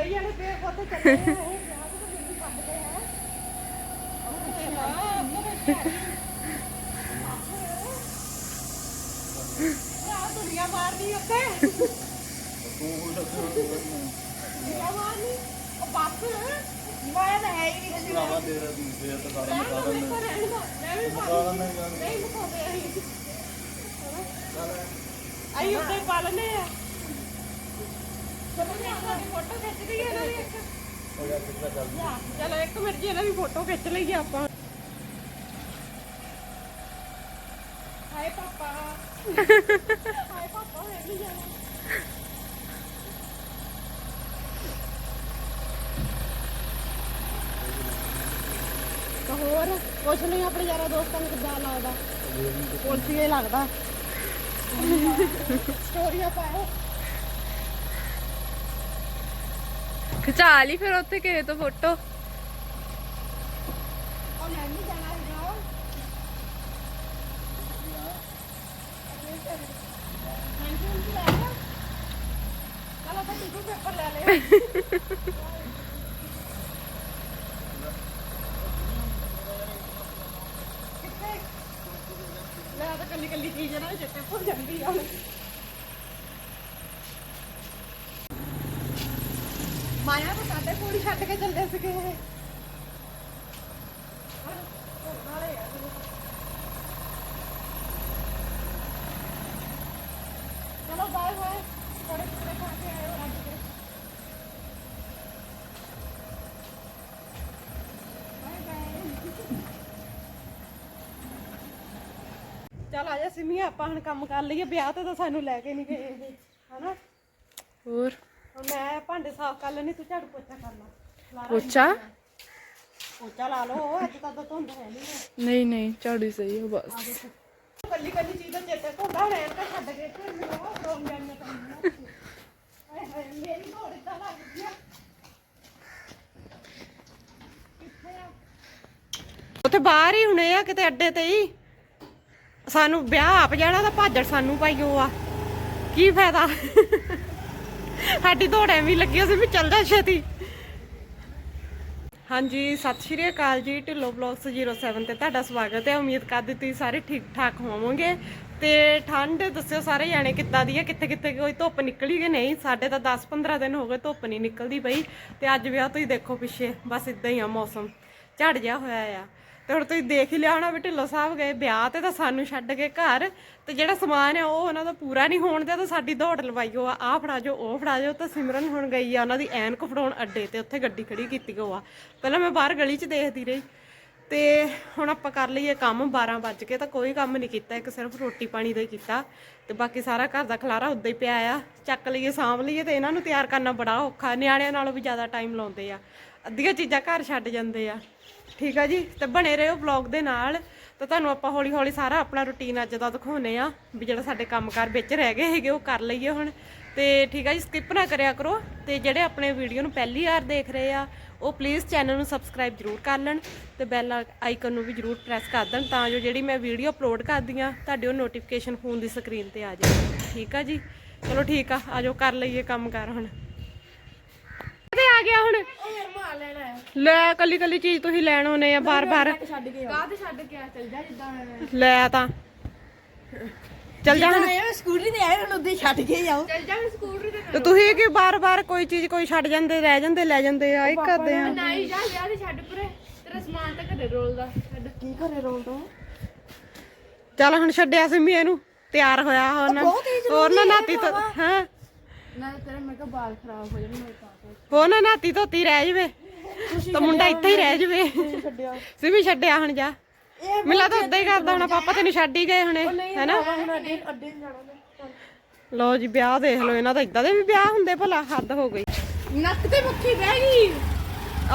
ਦੋਈ ਜਣੇ ਪੇ ਪੁੱਤ ਚੱਲੇ ਆ ਇਹ ਵਿਆਹ ਤੋਂ ਮੈਨੂੰ ਕੱਢਦੇ ਆ। ਤੇ ਨਾ ਆ ਦੁਨੀਆ ਮਾਰਨੀ ਉੱਤੇ ਦੁਨੀਆ ਮਾਰਨੀ? ਉਹ ਬੱਸ। ਮੈਂ ਤਾਂ ਹੈ ਹੀ ਨਹੀਂ ਭਰਾਵਾ ਤੇਰਾ ਤੂੰ ਫੇਰ ਤਾਂ ਸਾਰਾ ਮੈਂ ਦਾ। ਮੈਂ ਵੀ ਸਾਰਾ ਨਹੀਂ ਅਸੀਂ। ਆਈ ਉੱਤੇ ਪਾ ਲੈਨੇ ਆ। ਫੋਟੋ ਖਿੱਚ ਲਈਏ ਇਹਨਾਂ ਦੀ ਇੱਕ। ਹੋ ਗਿਆ ਕਿੱਥੇ ਚੱਲ ਜਾ, ਚਲੋ ਇੱਕ ਮਿੰਟ ਜੀ ਇਹਨਾਂ ਦੀ ਫੋਟੋ ਖਿੱਚ ਲਈਏ ਆਪਾਂ। ਹਾਏ ਪਾਪਾ। ਹਾਏ ਪਾਪਾ ਹੈ ਨਹੀਂ ਜਾਣਾ। ਤਾਂ ਹੋਰ ਕੁਛ ਨਹੀਂ ਆਪਣੇ ਯਾਰਾਂ ਦੋਸਤਾਂ ਨੂੰ ਕਿੱਦਾਂ ਲੱਗਦਾ? ਪੁਲਸੀਏ ਲੱਗਦਾ। ਸਟੋਰੀਆਂ ਪਾਏ ਖਿਚਾ ਲਈ ਫਿਰ ਉੱਥੇ ਕਿਸੇ ਤੋਂ ਫੋਟੋ। ਉਹ ਮੈਂ ਨਹੀਂ ਜਾਣਾ ਹੈਗਾ ਚਲੋ ਤਾਂ ਟੀਚਰ ਪੇਪਰ ਲੈ ਲਿਆ ਕਿੱਥੇ ਲੈ ਤਾਂ ਕੱਲੀ ਕੱਲੀ ਚੀਜ਼ ਨਾ ਚਿੱਟੇ ਭੁੱਲ ਜਾਂਦੀ ਆ ਮਾਇਆ ਤਾਂ ਸਾਡੇ ਕੋਲ ਹੀ ਛੱਡ ਕੇ ਚੱਲੇ ਸੀਗੇ। ਚਲੋ ਬਾਏ ਬਾਏ ਥੋੜੇ ਥੋੜੇ ਖਾ ਕੇ ਆਇਓ ਰੱਜ ਕੇ। ਬਾਏ ਬਾਏ ਚਲ ਆ ਜਾ ਸਿਮੀ ਆਪਾਂ ਹੁਣ ਕੰਮ ਕਰ ਲਈਏ। ਵਿਆਹ ਤੇ ਤਾਂ ਸਾਨੂੰ ਲੈ ਕੇ ਨਹੀਂ ਗਏ ਇਹ। ਹਨਾ? ਹੋਰ? ਹੁਣ ਮੈਂ ਭਾਂਡੇ ਸਾਫ਼ ਕਰ ਲੈਣੀ ਤੂੰ ਝਾੜੂ ਪੋਚਾ ਕਰ ਲਾ। ਪੋਚਾ? ਪੋਚਾ ਲਾ ਲਓ ਅੱਜ ਤਾਂ ਤਾਂ ਧੁੰਦ ਹੈ ਨਹੀਂ ਨਹੀਂ ਨਹੀਂ ਝਾੜੂ ਸਹੀ ਹੋ ਬਸ। ਕੱਲੀ ਕੱਲੀ ਚੀਜ਼ ਦਾ ਚੇਤੇ ਧੁੰਦਾ ਹੁਣ ਐਨਕਾਂ ਛੱਡ ਕੇ ਤੇ ਮੈਨੂੰ ਰੋਣ ਜਾਣੀਆਂ ਪੈਂਦੀਆਂ ਹਾਏ ਹਾਏ ਮੇਰੀ ਘੋੜੀ ਤਾਂ ਲੱਗਦੀ ਆ। ਕਿੱਥੇ ਆ? ਉੱਥੇ ਬਾਹਰ ਹੀ ਹੁਣੇ ਆ ਕਿਤੇ ਅੱਡੇ ਤੇ ਹੀ। ਸਾਨੂੰ ਵਿਆਹ ਆਪ ਜਾਣਾ ਤਾਂ ਭਾਜੜ ਸਾਨੂੰ ਪਾਈਓ ਆ। ਕੀ ਫਾਇਦਾ? ਸਾਡੀ ਦੌੜ ਐਵੇਂ ਲੱਗੀ ਸੀ ਵੀ ਚੱਲ ਜਾ ਛੇਤੀ। ਹਾਂਜੀ, ਸਤਿ ਸ਼੍ਰੀ ਅਕਾਲ ਜੀ, ਢਿੱਲੋ ਬਲੌਗਸ 07 ਤੇ ਤੁਹਾਡਾ ਸਵਾਗਤ ਹੈ। ਉਮੀਦ ਕਰਦੀ ਤੁਸੀਂ ਸਾਰੇ ਠੀਕ ਠਾਕ ਹੋਵੋਗੇ। ਤੇ ਠੰਡ, ਦੱਸਿਓ ਸਾਰੇ ਜਾਣੇ ਕਿੱਦਾਂ ਦੀ ਹੈ? ਕਿੱਥੇ ਕਿੱਥੇ ਕੋਈ ਧੁੱਪ ਨਿਕਲੀ ਕਿ ਨਹੀਂ? ਸਾਡੇ ਤਾਂ 10-15 ਦਿਨ ਹੋ ਗਏ ਧੁੱਪ ਨਹੀਂ ਨਿਕਲਦੀ ਪਈ। ਤੇ ਅੱਜ ਵਿਆਹ ਤੁਸੀਂ ਦੇਖੋ ਪਿੱਛੇ, ਬਸ ਇਦਾਂ ਹੀ ਆ ਮੌਸਮ। ਝੜ ਜਾ ਹੋਇਆ ਆ। ਤੇ ਹੁਣ ਤੁਸੀਂ ਦੇਖ ਹੀ ਲਿਆ ਹੋਣਾ ਵੀ ਢਿੱਲੋਂ ਸਾਹਿਬ ਗਏ, ਵਿਆਹ ਤੇ ਤਾਂ ਸਾਨੂੰ ਛੱਡ ਕੇ ਘਰ ਤੇ ਜਿਹੜਾ ਸਮਾਨ ਆ ਉਹ ਉਹਨਾਂ ਦਾ ਪੂਰਾ ਨਹੀਂ ਹੋਣ ਦਿਆ ਤਾਂ ਸਾਡੀ ਦੌੜ ਲਵਾਈਓ ਆ, ਆਹ ਫੜਾ ਜੋ ਉਹ ਫੜਾ ਜੋ ਤਾਂ ਸਿਮਰਨ ਹੁਣ ਗਈ ਆ, ਉਹਨਾਂ ਦੀ ਐਨਕ ਫੜਾਉਣ ਅੱਡੇ ਤੇ ਉੱਥੇ ਗੱਡੀ ਖੜੀ ਕੀਤੀ ਗੋ ਆ। ਪਹਿਲਾਂ ਮੈਂ ਬਾਹਰ ਗਲੀ 'ਚ ਦੇਖਦੀ ਰਹੀ ਤੇ ਹੁਣ ਆਪਾਂ ਕਰ ਲਈਏ ਕੰਮ 12 ਵੱਜ ਕੇ ਤਾਂ ਕੋਈ ਕੰਮ ਨਹੀਂ ਕੀਤਾ, ਇੱਕ ਸਿਰਫ ਰੋਟੀ ਪਾਣੀ ਦਾ ਹੀ ਕੀਤਾ ਤੇ ਬਾਕੀ ਸਾਰਾ ਘਰ ਦਾ ਖਲਾਰਾ ਉਦਾਂ ਹੀ ਪਿਆ ਆ, ਚੱਕ ਲਈਏ, ਸਾਂਭ ਲਈਏ ਤੇ ਇਹਨਾਂ ਨੂੰ ਤਿਆਰ ਕਰਨਾ ਬੜਾ ਔਖਾ, ਨਿਆਣਿਆਂ ਨਾਲੋਂ ਵੀ ਜ਼ਿਆਦਾ ਟਾਈਮ ਲਾਉਂਦੇ ਆ, ਅੱਧੀਆਂ ਚੀਜ਼ਾਂ ਘਰ ਛੱਡ ਜਾਂਦੇ ਆ। ਠੀਕ ਆ ਜੀ? ਤੇ ਬਣੇ ਰਹੋ ਵਲੌਗ ਦੇ ਨਾਲ। ਤਾਂ ਤੁਹਾਨੂੰ ਆਪਾਂ ਹੌਲੀ ਹੌਲੀ ਸਾਰਾ ਆਪਣਾ ਰੁਟੀਨ ਅੱਜ ਦਾ ਦਿਖਾਉਨੇ ਆ, ਵੀ ਜਿਹੜਾ ਸਾਡੇ ਕੰਮਕਾਰ ਵਿੱਚ ਰਹਿ ਗਏ ਹੈਗੇ, ਉਹ ਕਰ ਲਈਏ ਹੁਣ। ਤੇ ਠੀਕ ਆ ਜੀ ਸਕਿਪ ਨਾ ਕਰਿਆ ਕਰੋ। ਤੇ ਜਿਹੜੇ ਆਪਣੇ ਵੀਡੀਓ ਨੂੰ ਪਹਿਲੀ ਵਾਰ ਦੇਖ ਰਹੇ ਆ, ਉਹ ਪਲੀਜ਼ ਚੈਨਲ ਨੂੰ ਸਬਸਕ੍ਰਾਈਬ ਜਰੂਰ ਕਰ ਲੈਣ ਤੇ ਬੈਲ ਆਈਕਨ ਨੂੰ ਵੀ ਜਰੂਰ ਪ੍ਰੈਸ ਕਰ ਦੇਣ ਤਾਂ ਜੋ ਜਿਹੜੀ ਮੈਂ ਵੀਡੀਓ ਅਪਲੋਡ ਕਰਦੀ ਆ, ਤੁਹਾਡੇ ਉਹ ਨੋਟੀਫਿਕੇਸ਼ਨ ਫੋਨ ਦੀ ਸਕਰੀਨ ਤੇ ਆ ਜਾਵੇ ਠੀਕ ਆ ਜੀ? ਚਲੋ ਠੀਕ ਆ ਆਜੋ ਕਰ ਲਈਏ ਕੰਮ ਕਰ ਹੁਣ। ਆ ਗਿਆ ਹੁਣ? ਮਾਰ ਲੈਣਾ ਹੈ ਲੈ ਕੱਲੀ ਕੱਲੀ ਚੀਜ਼ ਤੁਸੀਂ ਲੈਣ ਆਉਨੇ ਆ ਬਾਰ-ਬਾਰ ਛੱਡ ਕੇ ਆ ਤੇ ਛੱਡ ਕੇ ਆ ਚੱਲ ਜਾ ਜਿੱਦਾਂ ਲੈ ਤਾਂ। ਚੱਲ ਜਾ ਹੁਣ। ਆਇਆ ਸਕੂਟਰੀ ਤੇ ਆਇਆ ਹੁਣ ਉੱਦੇ ਛੱਡ ਕੇ ਜਾਓ। ਚੱਲ ਜਾ ਸਕੂਟਰੀ ਤੇ ਤੇ ਤੁਸੀਂ ਕੀ ਬਾਰ-ਬਾਰ ਕੋਈ ਚੀਜ਼ ਕੋਈ ਛੱਡ ਜਾਂਦੇ ਰਹਿ ਜਾਂਦੇ ਲੈ ਜਾਂਦੇ ਆ ਇਹ ਕਰਦੇ ਆ। ਨਹੀਂ ਜਾ ਵਿਆਹ ਤੇ ਛੱਡ ਪਰੇ। ਤੇਰਾ ਸਮਾਨ ਤਾਂ ਘਰੇ ਰੋਲਦਾ ਛੱਡ। ਕੀ ਘਰੇ ਰੋਲਦਾ ਚੱਲ ਹੁਣ ਛੱਡਿਆ ਸਿੰਮੀ ਇਹਨੂੰ ਤਿਆਰ ਹੋਇਆ ਹੋਰ ਨਾ ਹੋਰ ਨਾ ਨਾਤੀ ਤੋਂ ਹਾਂ? ਨਾ ਤੇਰੇ ਮੈਂ ਕਿਹਾ ਬਾਲ ਖਰਾਬ ਹੋ ਜਾਣ ਹੋਰ ਨਾ ਨਾਤੀ ਧੋਤੀ ਰਹਿ ਜਵੇ। ਤਾਂ ਮੁੰਡਾ ਇੱਥੇ ਹੀ ਰਹਿ ਜਵੇ। ਸਿੰਮੀ ਛੱਡਿਆ ਹੁਣ ਜਾ। ਮਿਲਾ ਤਾਂ ਉਦਾਂ ਹੀ ਕਰਦਾ ਹੁਣ ਪਾਪਾ ਤੈਨੂੰ ਛੱਡ ਹੀ ਗਏ ਹੁਣੇ ਹੈਨਾ? ਲਓ ਜੀ ਵਿਆਹ ਦੇਖ ਲਓ ਇਹਨਾਂ ਦਾ ਇਦਾਂ ਦੇ ਵੀ ਵਿਆਹ ਹੁੰਦੇ ਭਲਾ ਹੱਦ ਹੋ ਗਈ। ਨੱਕ ਤੇ ਮੁੱਠੀ ਬਹਿ ਗਈ।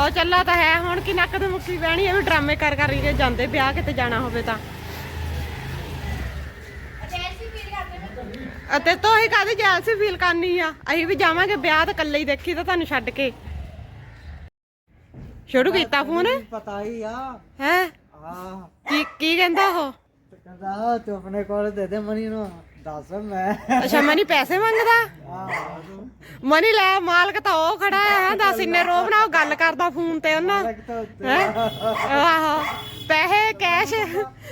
ਉਹ ਚੱਲਾ ਤਾਂ ਹੈ ਹੁਣ ਕੀ ਨੱਕ ਤੇ ਮੁੱਕੀ ਬਹਿਣੀ ਇਹ ਵੀ ਡਰਾਮੇ ਕਰ ਕਰ ਕੇ ਜਾਂਦੇ ਵਿਆਹ ਕਿਤੇ ਜਾਣਾ ਹੋਵੇ ਤਾਂ। ਅਤੇ ਤੋਹੀ ਕਾਹਦੀ ਜੈਲਸੀ ਫੀਲ ਕਰਨੀ ਆ? ਅਸੀਂ ਵੀ ਜਾਵਾਂਗੇ ਵਿਆਹ ਤਾਂ ਇਕੱਲੇ ਹੀ ਦੇਖੀ ਤਾਂ ਤੁਹਾਨੂੰ ਛੱਡ ਕੇ। ਸ਼ੁਰੂ ਕੀਤਾ ਫੋਨ? ਪਤਾ ਹੀ ਆ। ਹੈ? ਆ ਕੀ ਕੀ ਕਹਿੰਦਾ ਉਹ? ਤੇ ਕਹਿੰਦਾ ਤੂੰ ਆਪਣੇ ਕੋਲ ਦੇ ਦੇ ਮਨੀ ਨੂੰ। ਦੱਸ ਮੈਂ। ਅੱਛਾ ਮਨੀ ਪੈਸੇ ਮੰਗਦਾ? ਮਨੀ ਲੈ ਮਾਲਕ ਤਾਂ ਉਹ ਖੜਾ ਹੈ ਦੱਸ ਇੰਨੇ ਰੋਬ ਨਾਲ ਉਹ ਗੱਲ ਕਰਦਾ ਫੋਨ ਤੇ ਉਹਨਾਂ। ਤਾਂ ਹੈਂ? ਆਹੋ। ਪੈਸੇ ਕੈਸ਼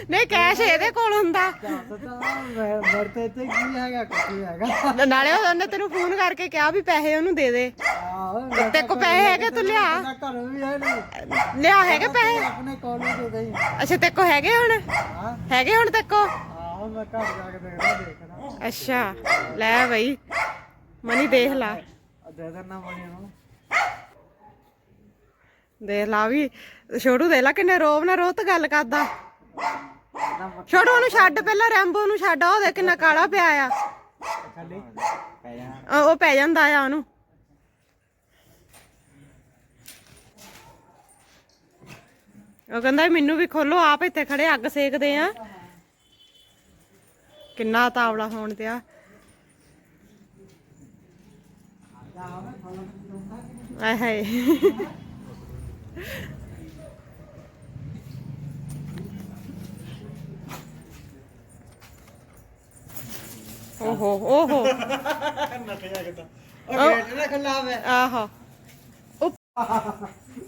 ਨਹੀਂ ਕੈਸ਼ ਇਹਦੇ ਕੋਲ ਹੁੰਦਾ। ਦੱਸ ਤਾਂ ਤੇ ਕੀ ਹੈਗਾ ਨਹੀਂ ਹੈਗਾ ਨਾਲੇ ਉਹਨੇ ਤੈਨੂੰ ਫੋਨ ਕਰਕੇ ਕਿਹਾ ਵੀ ਪੈਸੇ ਉਹਨੂੰ ਦੇ ਦੇ। ਆਹੋ ਤੇਰੇ ਕੋਲ ਪੈਸੇ ਹੈਗੇ ਤੂੰ ਲਿਆ? ਘਰ ਵੀ ਹੈ ਲਿਆ ਹੈਗੇ ਪੈਸੇ? ਆਪਣੇ ਕਾਲਜ ਦੇ ਗਈ ਅੱਛਾ ਤੇਰੇ ਕੋ ਹੈਗੇ ਹੁਣ? ਹਾਂ ਹੈਗੇ ਹੁਣ ਤੇਰੇ ਕੋ ਆਹੋ ਮੈਂ ਘਰ ਜਾ ਕੇ ਦੇਖਦਾ ਦੇਖਣਾ ਅੱਛਾ ਲੈ ਬਈ ਮਨੀ ਦੇਖ ਲਾ। ਆ ਦੇ ਦੇਣਾ ਬਣੀ ਨੂੰ। ਦੇਖ ਲਾ ਵੀ ਛੋਟੂ ਦੇ ਲਾ ਕਿੰਨੇ ਰੋਬ ਨਾਲ ਰੋਤ ਗੱਲ ਕਰਦਾ। ਨਾ ਛੋਟੂ ਉਹਨੂੰ ਛੱਡ ਪਹਿਲਾਂ ਰੈਂਬੋ ਨੂੰ ਛੱਡ ਉਹ ਦੇ ਕਿੰਨਾ ਕਾਲਾ ਪਿਆ ਆ। ਅ, ਉਹ ਪੈ ਜਾਂਦਾ ਆ ਉਹਨੂੰ। ਉਹ ਕਹਿੰਦਾ ਵੀ ਮੈਨੂੰ ਵੀ ਖੋਲੋ ਆਪ ਇੱਥੇ ਖੜੇ ਅੱਗ ਸੇਕਦੇ ਆ। ਕਿੰਨਾ ਤਾਵਲਾ ਹੋਣ ਤੇ ਆ ਆਏ ਹਾਏ। ਓਹੋ ਓਹੋ। ਉਹ ਗੇਟ ਨਾ ਖੁੱਲਾ ਵੇ ਆਹੋ।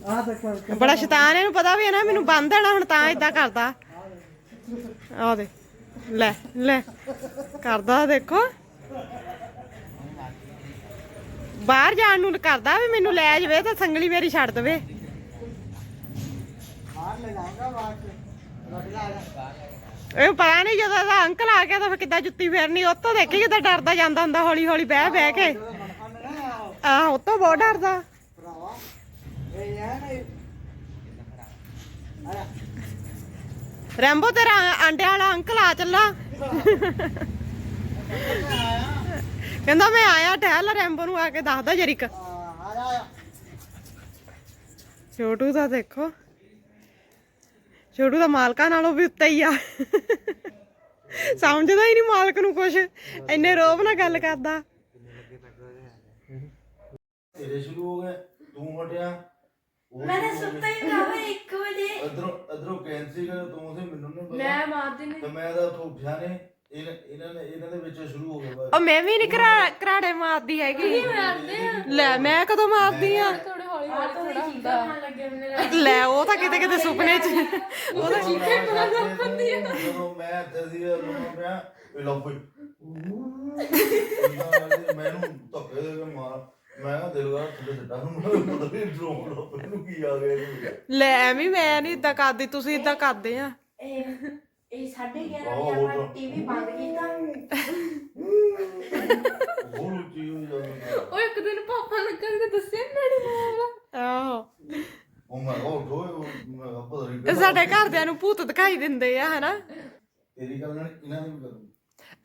ਆ ਦੇਖੋ ਬੜਾ ਸ਼ੈਤਾਨ ਇਹਨੂੰ ਪਤਾ ਵੀ ਹੈ ਨਾ ਮੈਨੂੰ ਬੰਦ ਦੇਣਾ ਹੁਣ ਤਾਂ ਇਦਾਂ ਕਰਦਾ। ਆ ਦੇ ਲੈ ਲੈ ਕਰਦਾ ਦੇਖੋ। ਬਾਹਰ ਜਾਣ ਨੂੰ ਕਰਦਾ ਵੀ ਮੈਨੂੰ ਲੈ ਜਾਵੇ ਤਾਂ ਸੰਗਲੀ ਮੇਰੀ ਛੱਡ ਦੇਵੇ। ਬਾਹਰ ਲੈ ਜਾਊਂਗਾ ਬਾਹਰ ਚ। ਰੋਟੀ ਲਾ ਲੈ ਪਤਾ ਨਹੀਂ ਜਦੋਂ ਇਹਦਾ ਅੰਕਲ ਆ ਗਿਆ ਤਾਂ ਫਿਰ ਕਿੱਦਾਂ ਜੁੱਤੀ ਫੇਰਨੀ ਉਹ ਦੇਖੀ ਕਿੱਦਾਂ ਡਰਦਾ ਜਾਂਦਾ ਹੁੰਦਾ ਹੌਲੀ ਹੌਲੀ ਬਹਿ ਬਹਿ ਕੇ। ਆਹ ਉਹ ਬਹੁਤ ਡਰਦਾ। ਭਰਾਵਾ ਇਹ ਯਾਰ ਰੈਂਬੋ ਤੇਰਾ ਆਂਡਿਆਂ ਵਾਲਾ ਅੰਕਲ ਆ ਚੱਲਾ। ਕਹਿੰਦਾ ਮੈਂ ਆਇਆ ਟਹਿਲ ਰੈਂਬੋ ਨੂੰ ਆ ਕੇ ਦੱਸਦਾ ਜਰੀਕ। ਛੋਟੂ ਦਾ ਦੇਖੋ। ਛੋਟੂ ਦਾ ਮਾਲਕਾਂ ਨਾਲੋਂ ਵੀ ਉੱਤੇ ਹੀ ਆ। ਸਮਝਦਾ ਹੀ ਨਹੀਂ ਮਾਲਕ ਨੂੰ ਕੁਛ। ਇੰਨੇ ਰੋਬ ਨਾਲ ਗੱਲ ਕਰਦਾ। ਤੇਰੇ ਸ਼ੁਰੂ ਹੋ ਗਏ ਤੂੰ ਹਟਿਆ। ਮੈਂ ਤਾਂ ਸੁੱਤਾ ਹੀ ਨਾ 1 ਵਜੇ। ਅਧਰੋਂ ਅਧਰੋਂ ਕੈਂਸੀ ਕਰ ਤੂੰ ਸੀ ਮੈਨੂੰ ਨਹੀਂ ਪਤਾ। ਮੈਂ ਮਾਰਦੀ ਨਹੀਂ ਤੇ ਮੈਂ ਤਾਂ ਉੱਠਿਆ ਨੇ। ਇਹਨਾਂ ਇਹਨਾਂ ਨੇ ਇਹਨਾਂ ਦੇ ਵਿੱਚ ਸ਼ੁਰੂ ਹੋ ਗਿਆ। ਉਹ ਮੈਂ ਵੀ ਨਹੀਂ ਘਰਾੜੇ ਮਾਰਦੀ ਹੈਗੀ। ਲੈ ਮੈਂ ਕਦੋਂ ਮਾਰਦੀ ਆ? ਥੋੜੇ ਹੌਲੀ ਹੌਲੀ ਥੋੜਾ ਹੁੰਦਾ। ਲੱਗੇ ਮੈਨੂੰ ਲੈ ਉਹ ਤਾਂ ਕਿਤੇ ਕਿਤੇ ਸੁਪਨੇ 'ਚ ਉਹ ਤਾਂ ਜਦੋਂ ਮੈਂ ਇੱਥੇ ਸੀ ਲੋਕਾਂ ਪਿਆ ਇਹ ਲੋ ਪਈ ਮੈਨੂੰ ਧੱਕੇ ਦੇ ਕੇ ਮਾਰ। ਮੈਂ ਦਿਲ ਕਰ ਥੱਲੇ ਸਿੱਟਾ ਨੂੰ ਮੈਂ ਪਤਾ ਨਹੀਂ ਡਰੋਪ ਲੋ ਨੂੰ ਕੀ ਆ ਗਿਆ। ਲੈ ਐਵੇਂ ਮੈਂ ਨਹੀਂ ਇਦਾਂ ਕਰਦੀ ਤੁਸੀਂ ਇਦਾਂ ਕਰਦੇ ਆ। ਇਹ ਇਹ 11:30 ਆਹੋ, ਵਜੇ ਉਹ ਆਪਾਂ ਤਾਂ- ਟੀਵੀ ਬੰਦ ਕੀਤਾ। ਹੋਰ ਉੱਚੀ ਹੋਈ ਜਾਂਦੀ ਉਹ ਇੱਕ ਦਿਨ ਪਾਪਾ ਲੱਗਣ ਤੇ ਦੱਸਿਆ ਮੈਡੀ ਮਾਮਲਾ ਆਹੋ। ਉਹ ਮੈਂ ਕਿਹਾ ਉੱਠੋ ਮੈਂ ਕਿਹਾ ਪਤਾ ਨਹੀਂ ਇਹ ਸਾਡੇ ਘਰਦਿਆਂ ਨੂੰ ਭੂਤ ਦਿਖਾਈ ਦਿੰਦੇ ਆ ਹਨਾ? ਤੇਰੀ ਗੱਲ ਨਾਲ ਇਹਨਾਂ ਦੀ ਵੀ ਕਰੂੰ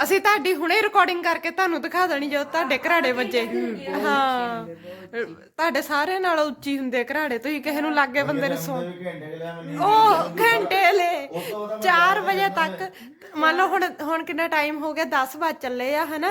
ਅਸੀਂ ਤੁਹਾਡੀ ਹੁਣੇ ਰਿਕਾਰਡਿੰਗ ਕਰਕੇ ਤੁਹਾਨੂੰ ਦਿਖਾ ਦੇਣੀ ਜਦੋਂ ਤੁਹਾਡੇ ਘਰਾੜੇ ਵੱਜੇ। ਹਾਂ। ਤੁਹਾਡੇ ਸਾਰਿਆਂ ਨਾਲੋਂ ਉੱਚੀ ਹੁੰਦੇ ਘਰਾੜੇ। ਤੁਸੀਂ ਕਿਸੇ ਨੂੰ ਲਾਗੇ ਬੰਦੇ ਨੂੰ ਸੌ ਵੀ ਘੰਟੇ ਲਿਆ ਮੈਨੂੰ ਉਹ ਘੰਟੇ ਲੈ। ਉਸ ਤੋਂ ਬਾਅਦ 4 ਵਜੇ ਤੱਕ। ਮੰਨ ਲਓ ਹੁਣ ਹੁਣ ਕਿੰਨਾ ਟਾਈਮ ਹੋ ਗਿਆ? 10 ਵਜੇ ਚੱਲੇ ਆ ਹਨਾ?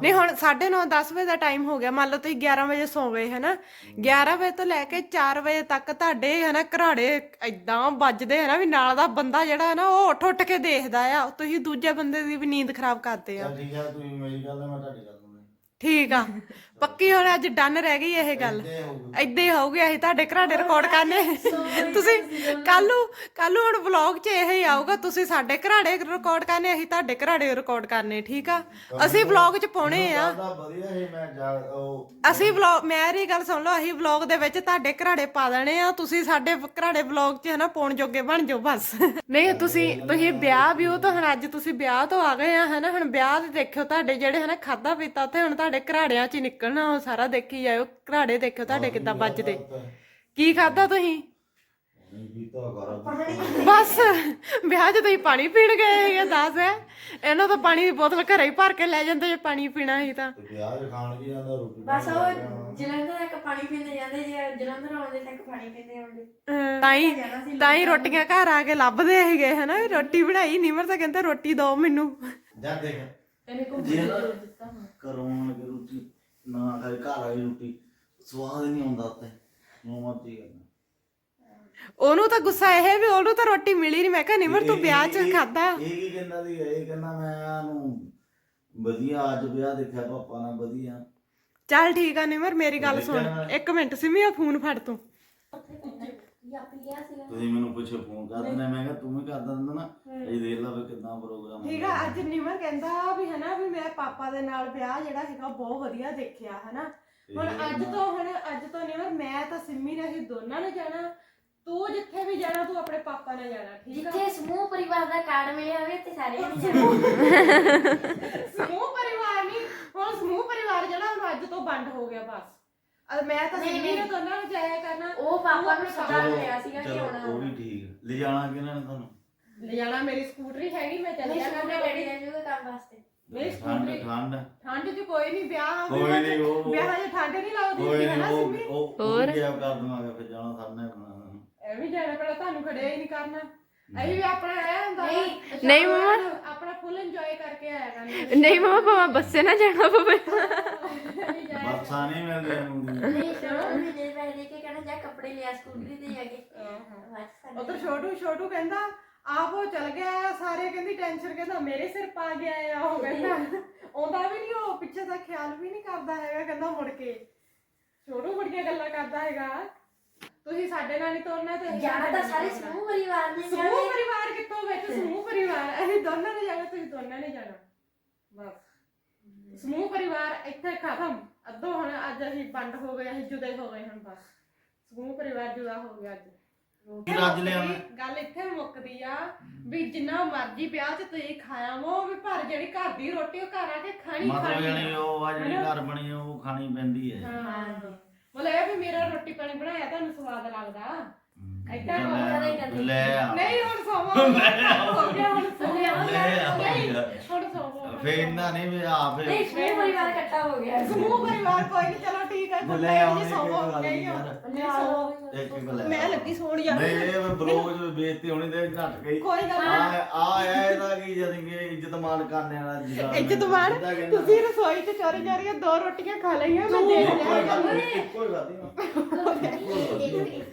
ਨਹੀਂ ਹੁਣ 9:30 10 ਵਜੇ ਦਾ ਟਾਈਮ ਹੋ ਗਿਆ। ਮੰਨ ਲਓ ਤੁਸੀਂ 11 ਵਜੇ ਸੌ ਗਏ ਹਨਾ? 11 ਵਜੇ ਤੋਂ ਲੈ ਕੇ 4 ਵਜੇ ਤੱਕ ਤੁਹਾਡੇ ਹਨਾ ਘਰਾੜੇ ਇਦਾਂ ਵੱਜਦੇ ਹਨਾ ਵੀ ਨਾਲ ਦਾ ਬੰਦਾ ਜਿਹੜਾ ਹੈ ਨਾ ਉਹ ਉੱਠ ਉੱਠ ਕੇ ਦੇਖਦਾ ਆ। ਤੁਸੀਂ ਦੂਜੇ ਬੰਦੇ ਦੀ ਵੀ ਨੀਂਦ ਖਰਾਬ ਕਰਦੇ ਆ। ਚੱਲ ਠੀਕ ਹੈ ਤੂੰ ਮੇਰੀ ਗੱਲ ਨਾਲ ਮੈਂ ਤੁਹਾਡੀ ਗੱਲ ਨੂੰ ਠੀਕ ਆ। ਪੱਕੀ ਹੁਣ ਅੱਜ ਡਨ ਰਹਿ ਗਈ ਇਹ ਗੱਲ। ਏਦਾਂ ਹੀ ਹੋਊਗਾ। ਅਸੀਂ ਤੁਹਾਡੇ ਘਰਾੜੇ ਰਿਕਾਰਡ ਕਰਨੇ। ਤੁਸੀਂ ਕੱਲ ਨੂੰ ਕੱਲ ਨੂੰ ਹੁਣ ਵਲੌਗ 'ਚ ਇਹ ਹੀ ਆਊਗਾ ਤੁਸੀਂ ਸਾਡੇ ਘਰਾੜੇ ਰਿਕਾਰਡ ਕਰਨੇ ਅਸੀਂ ਤੁਹਾਡੇ ਘਰਾੜੇ ਰਿਕਾਰਡ ਕਰਨੇ ਠੀਕ ਆ? ਅਸੀਂ ਵਲੌਗ 'ਚ ਪਾਉਣੇ ਆ। ਦਾ ਵਧੀਆ ਸੀ ਮੈਂ ਜਾ ਉਹ ਅਸੀਂ ਵਲੌਗ ਮੇਰੀ ਗੱਲ ਸੁਣ ਲਓ ਅਸੀਂ ਵਲੌਗ ਦੇ ਵਿੱਚ ਤੁਹਾਡੇ ਘਰਾੜੇ ਪਾ ਦੇਣੇ ਆ ਤੁਸੀਂ ਸਾਡੇ ਘਰਾੜੇ ਵਲੌਗ 'ਚ ਹਨਾ ਪਾਉਣ ਜੋਗੇ ਬਣ ਜਾਓ ਬਸ। ਨਹੀਂ ਤੁਸੀਂ ਤੁਸੀਂ ਵਿਆਹ ਵੀ ਉਹ ਤਾਂ ਹੁਣ ਅੱਜ ਤੁਸੀਂ ਵਿਆਹ ਤੋਂ ਆ ਗਏ ਆ ਹਨਾ ਹੁਣ ਵਿਆਹ ਦੇ ਦੇਖਿਓ ਤੁਹਾਡੇ ਜਿਹੜੇ ਹਨਾ ਖਾਦਾ ਪੀਤਾ ਤੇ ਹੁਣ ਤੁਹਾਡੇ ਘਰਾੜਿਆਂ 'ਚ ਹੀ ਨਿਕਲਣਾ। ਉਹ ਸਾਰਾ ਦੇਖੀ ਜਾਇਓ ਘਰਾੜੇ ਦੇਖਿਓ ਤੁਹਾਡੇ ਕਿੱਦਾਂ ਵੱਜਦੇ। ਕੀ ਖਾਦਾ ਤੁਸੀਂ? ਕਰ ਬਸ ਵਿਆਹ 'ਚ ਤੁਸੀਂ ਪਾਣੀ ਪੀਣ ਗਏ ਸੀਗੇ ਦੱਸ ਹੈ। ਇਹਨਾਂ ਤਾਂ ਪਾਣੀ ਦੀ ਬੋਤਲ ਘਰੇ ਹੀ ਭਰ ਕੇ ਲੈ ਜਾਂਦੇ ਜੇ ਪਾਣੀ ਪੀਣਾ ਸੀ ਤਾਂ। ਵਿਆਹ ਚ ਖਾਣ ਕੀ ਜਾਂਦਾ ਰੋਟੀ ਬਸ ਪਾਣੀ ਉਹ ਜਲੰਧਰ ਤੱਕ ਪਾਣੀ ਪੀਂਦੇ ਜਾਂਦੇ ਜੇ ਜਲੰਧਰ ਆਉਂਦੇ ਤੱਕ ਪਾਣੀ ਪੀਂਦੇ ਆਉਂਦੇ। ਅਹ ਤਾਂ ਹੀ ਤਾਂ ਹੀ ਰੋਟੀਆਂ ਘਰ ਆ ਕੇ ਲੱਭਦੇ ਸੀਗੇ ਹਨਾ? ਰੋਟੀ ਬਣਾਈ ਨਿਮਰ ਤਾਂ ਕਹਿੰਦਾ ਰੋਟੀ ਦਿਓ ਮੈਨੂੰ। ਜਾ ਦੇਖ। ਇਹਨੇ ਕੋ ਜੇ ਨਾ ਘਰੋਂ ਆਣ ਕੇ ਰੋਟੀ ਨਾ ਖਾਏ ਘਰ ਆਈ ਰੋਟੀ ਸਵਾਦ ਨਹੀਂ ਆਉਂਦਾ ਤੇ ਨੂੰ ਮਰਜ਼ੀ ਕਰਨਾ। ਉਹਨੂੰ ਤਾਂ ਗੁੱਸਾ ਇਹ ਵੀ ਉਹਨੂੰ ਤਾਂ ਰੋਟੀ ਮਿਲੀ ਨਹੀਂ ਮੈਂ ਕਿਹਾ ਨਿਮਰ ਤੂੰ ਇਹ- ਵਿਆਹ 'ਚ ਇਹ- ਖਾਦਾ ਇਹ ਕੀ ਕਹਿੰਦਾ ਦੀ ਇਹ ਕਹਿੰਦਾ ਮੈਂ ਨੂੰ ਵਧੀਆ ਅੱਜ ਵਿਆਹ ਦੇਖਿਆ ਪਾਪਾ ਨਾਲ ਵਧੀਆ। ਚੱਲ ਠੀਕ ਆ ਨਿਮਰ ਮੇਰੀ ਗੱਲ ਸੁਣ। ਇੱਕ ਮਿੰਟ ਸਿਮੀ ਆ ਫੋਨ ਫੜ ਤੂੰ। ਸੀਗਾ। ਤੁਸੀਂ ਮੈਨੂੰ ਪੁੱਛੋ ਫੋਨ ਕਰ ਦਿੰਦੇ ਮੈਂ ਕਿਹਾ ਤੂੰ ਵੀ ਕਰ ਦਿੰਦਾ ਨਾ ਇਹ ਦੇਖ ਲਾ ਵੀ ਕਿੰਨਾ ਪ੍ਰੋਗਰਾਮ ਠੀਕ ਆ ਅੱਜ ਨਿਮਰ ਕਹਿੰਦਾ ਵੀ ਹਨਾ ਵੀ ਮੈਂ ਪਾਪਾ ਦੇ ਨਾਲ ਵਿਆਹ ਜਿਹੜਾ ਹੈਗਾ ਬਹੁਤ ਵਧੀਆ ਦੇਖਿਆ ਹਨਾ। ਹੁਣ ਅੱਜ ਤੋਂ ਹੁਣ ਅੱਜ ਤੋਂ ਨਿਮਰ ਮੈਂ ਤਾਂ ਸਿੰਮੀ ਨੇ ਅਸੀਂ ਦੋਨਾਂ ਨੇ ਜਾਣਾ। ਤੂੰ ਜਿੱਥੇ ਵੀ ਜਾਣਾ ਤੂੰ ਆਪਣੇ ਪਾਪਾ ਨਾਲ ਜਾਣਾ ਠੀਕ ਆ? ਜਿੱਥੇ ਸਮੂਹ ਪਰਿਵਾਰ ਦਾ ਕਾਰਡ ਮਿਲਿਆ ਹੋਵੇ ਤੇ ਸਾਰੇ ਜਣੇ ਜਾਣਾ। ਸਮੂਹ ਪਰਿਵਾਰ ਨਹੀਂ ਹੁਣ ਸਮੂਹ ਪਰਿਵਾਰ ਜਿਹੜਾ ਹੁਣ ਅੱਜ ਤੋਂ ਬੰਦ ਹੋ ਗਿਆ ਬਸ। ਅਹ ਮੈਂ ਤਾਂ ਨਹੀਂ, ਸਿੰਮੀ ਨੇ ਨਹੀਂ। ਦੋਨਾਂ ਨੂੰ ਜਾਇਆ ਕਰਨਾ। ਉਹ ਪਾਪਾ ਨੂੰ ਸਦਾ ਚਲੋ ਮਿਲਿਆ ਸੀਗਾ ਕਿ ਚਲੋ ਆਉਣਾ ਉਹ ਵੀ ਠੀਕ। ਲੈ ਜਾਣਾ ਕਿਹਨਾਂ ਨੇ ਤੁਹਾਨੂੰ? ਲੈ ਜਾਣਾ ਮੇਰੀ ਸਕੂਟਰੀ ਹੈਗੀ ਮੈਂ ਚੱਲ ਨਹੀਂ ਜਾਣਾ। ਸਕੂਟਰ ਡੈਡੀ ਲੈ ਜਾਊਗਾ ਕੰਮ ਵਾਸਤੇ। ਮੇਰੀ ਠੰਡ ਸਕੂਟਰੀ ਠੰਡ। ਠੰਡ 'ਚ ਕੋਈ ਨਹੀਂ ਵਿਆਹ ਕੋਈ ਨਹੀਂ ਉਹ ਵਿਆਹ 'ਚ ਠੰਡ ਨਹੀਂ ਲੱਗਦੀ ਕੋਈ ਹੈ ਨਾ ਨਹੀਂ ਸਿੰਮੀ? ਉਹ ਉਹ ਹੋਰ? ਕੀ ਕਰ ਦਵਾਂਗੇ ਫਿਰ ਜਾਣਾ ਸਾਹਮਣੇ ਬਣਾਉਣਾ ਐਵੇਂ ਜਾਣਾ ਪਹਿਲਾਂ ਤੁਹਾਨੂੰ ਖੜਿਆ ਹੀ ਨਹੀਂ ਕਰਨਾ। ਅਸੀਂ ਵੀ ਆਪਣਾ ਆਇਆ ਹੁੰਦਾ ਵਾ। ਨਹੀਂ, ਨਹੀਂ ਮੰਮਾ। ਆਪਣਾ ਫੁੱਲ ਇੰਜੋਏ ਕਰਕੇ ਆਇਆ ਕਰਨਾ। ਨਹੀਂ ਮਮਾ ਭਾਵੇਂ ਬੱਸੇ ਨਾ ਜਾਣਾ ਪਵੇ। ਬੱਸਾਂ ਨਹੀਂ ਮਿਲਦੀਆਂ ਨੂੰ ਨਹੀਂ ਸ਼ਰਮ ਵੀ ਦੇ ਪੈਸੇ ਦੇ ਕੇ ਕਹਿਣਾ ਜਾ ਕੱਪੜੇ ਲਿਆ ਸਕੂਟਰੀ ਤੇ ਜਾ ਕੇ। ਬਸ ਉਧਰ ਛੋਟੂ ਛੋਟੂ ਕਹਿੰਦਾ ਆਪ ਉਹ ਚਲ ਗਿਆ ਆ, ਸਾਰੇ। ਕਹਿੰਦੀ ਟੈਨਸ਼ਨ ਕਹਿੰਦਾ ਮੇਰੇ ਸਿਰ ਪਾ ਗਿਆ ਆ। ਉਹ ਕਹਿੰਦਾ ਆਉਂਦਾ ਵੀ ਨਹੀਂ ਉਹ ਪਿੱਛੇ ਦਾ ਖਿਆਲ ਵੀ ਨਹੀਂ ਕਰਦਾ ਹੈਗਾ। ਕਹਿੰਦਾ ਮੁੜ ਕੇ। ਛੋਟੂ ਬੜੀਆਂ ਗੱਲਾਂ ਕਰਦਾ ਹੈਗਾ। ਤੁਸੀਂ ਸਾਡੇ ਨਾਲ ਨਹੀਂ ਤੋਰਨਾ ਤੇ ਅਸੀਂ ਜਾਣਾ ਤਾਂ ਨਾਲ ਸਾਰੇ ਤੋਰਨਾ। ਸਮੂਹ ਪਰਿਵਾਰ ਨੇ ਸਮੂਹ ਜਾਣਾ। ਪਰਿਵਾਰ ਕਿੱਥੋਂ ਵਿੱਚ? ਸਮੂਹ ਪਰਿਵਾਰ। ਅਸੀਂ ਦੋਨਾਂ ਨੇ ਜਾਣਾ ਤੁਸੀਂ ਦੋਨਾਂ ਨੇ ਜਾਣਾ। ਬਸ। ਸਮੂਹ ਪਰਿਵਾਰ ਇੱਥੇ ਖਤਮ। ਅੱਧੋ ਹੁਣ ਅੱਜ ਅਸੀਂ ਬੰਦ ਹੋ ਗਏ ਅਸੀਂ ਜੁਦੇ ਹੋ ਗਏ ਹੁਣ ਬਸ। ਸਮੂਹ ਪਰਿਵਾਰ ਜੁਦਾ ਹੋ ਗਿਆ ਅੱਜ। ਕੀ ਰੱਜ ਲਿਆ ਮੈਂ। ਗੱਲ ਇੱਥੇ ਮੁੱਕਦੀ ਆ ਵੀ ਜਿੰਨਾ ਮਰਜ਼ੀ ਵਿਆਹ 'ਚ ਤੁਸੀਂ ਖਾਇਆ ਵਾ ਵੀ ਪਰ ਜਿਹੜੀ ਘਰ ਦੀ ਰੋਟੀ ਉਹ ਘਰ ਆ ਕੇ ਖਾਣੀ ਮਤਲਬ ਖਾਣੀ ਜਾਨੀ ਆ। ਉਹ ਆ ਜਿਹੜੀ ਘਰ ਬਣੀ ਆ, ਉਹ ਖਾਣੀ ਪੈਂਦੀ ਹੈ ਹਾਂ। ਮਤਲਬ ਇਹ ਵੀ ਮੇਰਾ ਰੋਟੀ ਪਾਣੀ ਬਣਾਇਆ ਤੁਹਾਨੂੰ ਸਵਾਦ ਲੱਗਦਾ? ਏਦਾਂ ਲੈ- ਲੈ ਆ। ਨਹੀਂ ਹੁਣ ਸੋਵੋ ਹੋ ਗਿਆ ਹੁਣ ਸੋਵੋ ਲੈ ਆ। ਨਹੀਂ ਹੁਣ ਸੋਵੋ ਫੇਰ ਇੰਨਾ ਨਹੀਂ ਵੀ ਆਪ ਨਹੀਂ ਸਮੂਹ ਪਰਿਵਾਰ ਇਕੱਠਾ ਹੋ ਗਿਆ। ਸਮੂਹ ਪਰਿਵਾਰ ਕੋਈ ਨਹੀਂ ਚਲੋ ਠੀਕ ਹੈ ਲੈ ਗੁੱਡ ਨਾਈਟ ਆਉਣੇ ਜੀ ਕਿ ਸੋਵੋ ਗੱਲ ਨਹੀਂ ਯਾਰ। ਨਹੀਂ ਸੋਵੋ ਇੱਕ ਇੱਕ ਲੈ ਮੈਂ ਲੱਗੀ ਸੌਣ ਯਾਰ। ਨਹੀਂ ਇਹ ਬਲੌਗ ਚ ਬੇਇੱਜ਼ਤੀ ਹੋਣੀ ਤੇ ਘਟ ਗਈ। ਕੋਈ ਗੱਲ ਆ ਨਹੀਂ। ਆ ਇਹਦਾ ਕੀ ਜਦ ਕਿ ਇੱਜ਼ਤ ਮਾਨ ਕਰਨੇ ਵਾਲਾ ਜਿਗਰ ਇੱਜ਼ਤ ਮਾਣ? ਤੁਸੀਂ ਰਸੋਈ 'ਚ ਚੋਰੀ ਚੋਰੀਆਂ ਦੋ ਰੋਟੀਆਂ ਖਾ ਲਈਆਂ ਮੈਂ ਦੇਖ ਲਿਆ। ਇੱਕੋ ਹੀ ਖਾਦੀ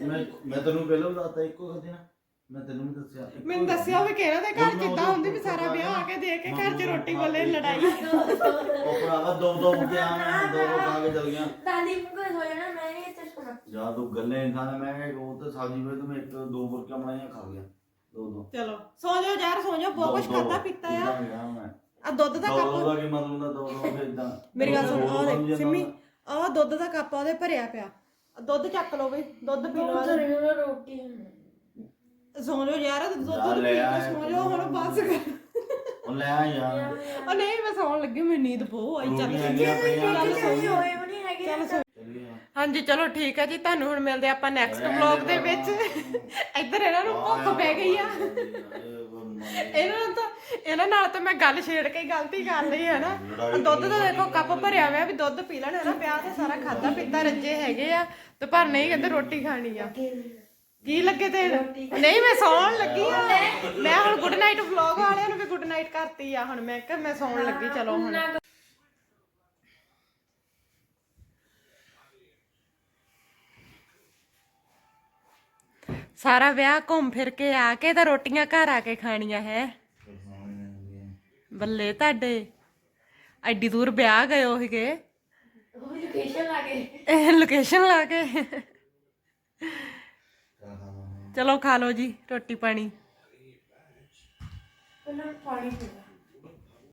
ਮੈਂ। ਮੈਂ ਤੈਨੂੰ ਪਹਿਲਾਂ ਵੀ ਦੱਸਤਾ ਇੱਕੋ ਖਾਦੀ ਨਾ। ਮੈਂ ਤੈਨੂੰ ਵੀ ਦੱਸਿਆ ਮੈਨੂੰ ਦੱਸਿਆ ਵੀ ਕਿਹੜਾ ਦੇ ਘਰ ਕਿੱਦਾਂ ਹੁੰਦੀ ਵੀ ਸਾਰਾ ਵਿਆਹ ਆ ਕੇ ਦੇ ਕੇ ਘਰ 'ਚ ਰੋਟੀ ਬੋਲੇ ਲੜਾਈ। ਉਹ ਭਰਾਵਾ ਦੋ ਦੋ ਗਿਆ ਮੈਂ ਦੋ ਦੋ ਖਾ ਕੇ ਚਲ ਗਿਆ ਦਾਦੀ ਮੁੰਡੇ ਹੋ ਜਾਣਾ ਮੈਂ ਨਹੀਂ ਇੱਥੇ ਸੁਣਾ। ਜਾਂ ਤੂੰ ਗੱਲੇ ਖਾਣਾ ਮੈਂ ਕਿਹਾ ਉਹ ਤੇ ਸਬਜ਼ੀ ਵਿੱਚ ਮੈਂ ਇੱਕ ਦੋ ਬੁਰਕੀਆਂ ਬਣਾਈਆਂ ਖਾ ਗਿਆ। ਦੋ ਦੋ। ਚਲੋ ਸੌ ਜਾਓ ਯਾਰ ਸੌ ਜਾਓ ਬਹੁਤ ਕੁਝ ਖਾਦਾ ਪੀਤਾ ਆ। ਆ ਦੁੱਧ ਦਾ ਦੋ ਦੋ ਕੱਪ ਦਾ ਕੀ ਮਤਲਬ ਦਾ ਦੋ ਦੋ ਇਦਾਂ ਮੇਰੀ ਗੱਲ ਸੁਣ ਆ ਦੇ ਸਿੰਮੀ ਆ ਦੁੱਧ ਦਾ ਕੱਪ ਉਹਦੇ ਭਰਿਆ ਪਿਆ। ਦੁੱਧ ਚੱਕ ਲਓ ਬਈ ਦੁੱਧ ਪੀ ਲਓ ਆਹ। ਰੋਟੀ ਸੌ ਜਾਓ ਯਾਰ ਦੁੱਧ ਲੈ ਪੀ ਆ ਕੇ ਸੌ ਜਾਓ ਹੁਣ ਬਸ ਕਰ। ਉਹ ਲੈ ਆ ਯਾਰ। ਆ ਨਹੀਂ ਮੈਂ ਸੌਣ ਲੱਗੀ ਮੈਨੂੰ ਨੀਂਦ ਬਹੁਤ ਆਈ ਚੱਲ ਚੱਲ ਸੌ ਹੋਏ ਉਹ ਨਹੀਂ ਹੈਗੇ ਚੱਲ ਸੌ। ਚੱਲੀਏ ਹਾਂਜੀ ਚਲੋ ਠੀਕ ਹੈ ਜੀ ਤੁਹਾਨੂੰ ਹੁਣ ਮਿਲਦੇ ਆਪਾਂ ਨੈਕਸਟ ਵਲੌਗ ਦੇ ਵਿੱਚ। ਇੱਧਰ ਇਹਨਾਂ ਨੂੰ ਭੁੱਖ ਪੈ ਗਈ ਆ। ਇਹਨਾਂ ਨੂੰ ਤਾਂ ਇਹਨਾਂ ਨਾਲ ਤਾਂ ਮੈਂ ਗੱਲ ਛੇੜ ਕੇ ਹੀ ਗਲਤੀ ਕਰ ਲਈ ਹੈ ਨਾ। ਦੁੱਧ ਦਾ ਦੇਖੋ ਕੱਪ ਭਰਿਆ ਹੋਇਆ ਵੀ ਦੁੱਧ ਪੀ ਲੈਣ ਹੈ ਨਾ ਵਿਆਹ ਤੇ ਸਾਰਾ ਖਾਦਾ ਪੀਤਾ ਰੱਜੇ ਹੈਗੇ ਆ ਤੇ ਪਰ ਨਹੀਂ ਕਹਿੰਦੇ ਰੋਟੀ ਖਾਣੀ ਆ। ਕੀ ਲੱਗੇ ਤੇ? ਨਹੀਂ ਮੈਂ ਸੌਣ ਲੱਗੀ ਆ। ਮੈਂ ਹੁਣ ਗੁੱਡ ਨਾਈਟ ਵਲੌਗ ਵਾਲਿਆਂ ਨੂੰ ਵੀ ਗੁੱਡ ਨਾਈਟ ਕਰਤੀ ਆ। ਹੁਣ ਮੈਂ ਕਿਹਾ ਮੈਂ ਸੌਣ ਲੱਗੀ ਚਲੋ ਹੁਣ। ਸਾਰਾ ਵਿਆਹ ਘੁੰਮ ਫਿਰ ਕੇ ਆ ਕੇ ਤਾਂ ਰੋਟੀਆਂ ਘਰ ਆ ਕੇ ਖਾਣੀਆਂ ਹੈ। ਬੱਲੇ ਤੁਹਾਡੇ। ਐਡੀ ਦੂਰ ਵਿਆਹ ਗਏ ਹੋ ਸੀਗੇ ਉਹ ਲੋਕੇਸ਼ਨ ਲਾ ਕੇ ਇਹ ਲੋਕੇਸ਼ਨ ਲਾ ਕੇ ਚਲੋ ਖਾ ਲਓ ਜੀ ਰੋਟੀ ਪਾਣੀ। ਪਹਿਲਾਂ ਪਾਣੀ ਪੀਣਾ